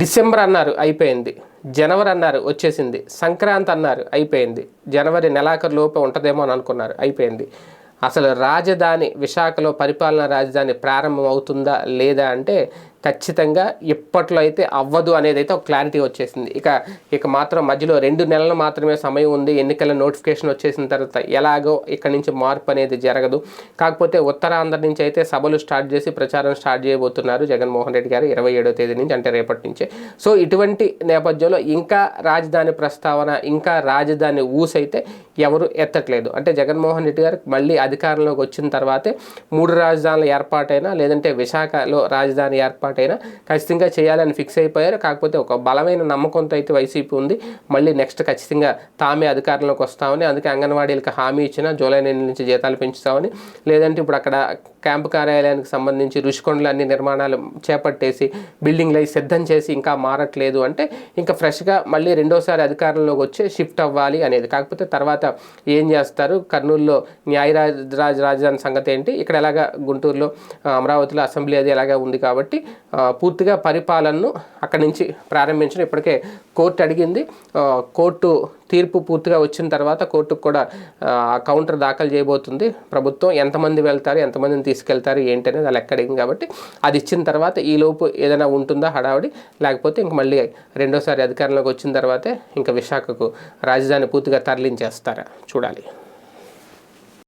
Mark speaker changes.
Speaker 1: December అన్నారు అయిపోయింది. జనవరి అన్నారు వచ్చేసింది. సంక్రాంతి అన్నారు అయిపోయింది. జనవరి నెలాఖరు లోపు ఉంటుందేమో అని అనుకున్నారు అయిపోయింది. అసలు రాజధాని విశాఖలో పరిపాలనా రాజధాని ప్రారంభం అవుతుందా లేదా అంటే ఖచ్చితంగా ఇప్పట్లో అయితే అవ్వదు అనేది అయితే ఒక క్లారిటీ వచ్చేసింది. ఇక ఇక మాత్రం మధ్యలో రెండు నెలలు మాత్రమే సమయం ఉంది. ఎన్నికల నోటిఫికేషన్ వచ్చేసిన తర్వాత ఎలాగో ఇక్కడ నుంచి మార్పు అనేది జరగదు. కాకపోతే ఉత్తరాంధ్ర నుంచి అయితే సభలు స్టార్ట్ చేసి ప్రచారం స్టార్ట్ చేయబోతున్నారు జగన్మోహన్ రెడ్డి గారు ఇరవై ఏడో తేదీ నుంచి అంటే రేపటి నుంచే. సో ఇటువంటి నేపథ్యంలో ఇంకా రాజధాని ప్రస్తావన ఇంకా రాజధాని ఊసైతే ఎవరు ఎత్తట్లేదు. అంటే జగన్మోహన్ రెడ్డి గారు మళ్ళీ అధికారంలోకి వచ్చిన తర్వాతే మూడు రాజధానుల ఏర్పాటైనా లేదంటే విశాఖలో రాజధాని ఏర్పాటైనా ఖచ్చితంగా చేయాలని ఫిక్స్ అయిపోయారు. కాకపోతే ఒక బలమైన నమ్మకంతో అయితే వైసీపీ ఉంది. మళ్ళీ నెక్స్ట్ ఖచ్చితంగా తామే అధికారంలోకి వస్తామని అందుకే అంగన్వాడీలకు హామీ ఇచ్చిన జూలై నెల నుంచి జీతాలు పెంచుతామని లేదంటే ఇప్పుడు అక్కడ క్యాంపు కార్యాలయానికి సంబంధించి రుషికొండలు అన్ని నిర్మాణాలు చేపట్టేసి బిల్డింగ్లు అవి సిద్ధం చేసి ఇంకా మారట్లేదు అంటే ఇంకా ఫ్రెష్గా మళ్ళీ రెండోసారి అధికారంలోకి వచ్చి షిఫ్ట్ అవ్వాలి అనేది. కాకపోతే తర్వాత ఏం చేస్తారు? కర్నూలులో న్యాయరాజ్ రాజధాని సంగతి ఏంటి? ఇక్కడ ఎలాగా గుంటూరులో అమరావతిలో అసెంబ్లీ అది ఎలాగా ఉంది కాబట్టి పూర్తిగా పరిపాలనను అక్కడి నుంచి ప్రారంభించడం ఇప్పటికే కోర్టు అడిగింది. కోర్టు తీర్పు పూర్తిగా వచ్చిన తర్వాత కోర్టుకు కూడా కౌంటర్ దాఖలు చేయబోతుంది. ప్రభుత్వం ఎంతమంది వెళ్తారు ఎంతమందిని తీసుకెళ్తారు ఏంటి అనేది అది లెక్క కాబట్టి అది ఇచ్చిన తర్వాత ఈ లోపు ఏదైనా ఉంటుందా హడావుడి? లేకపోతే ఇంక మళ్ళీ రెండోసారి అధికారంలోకి వచ్చిన తర్వాతే ఇంకా విశాఖకు రాజధాని పూర్తిగా తరలించేస్తారా? చూడాలి.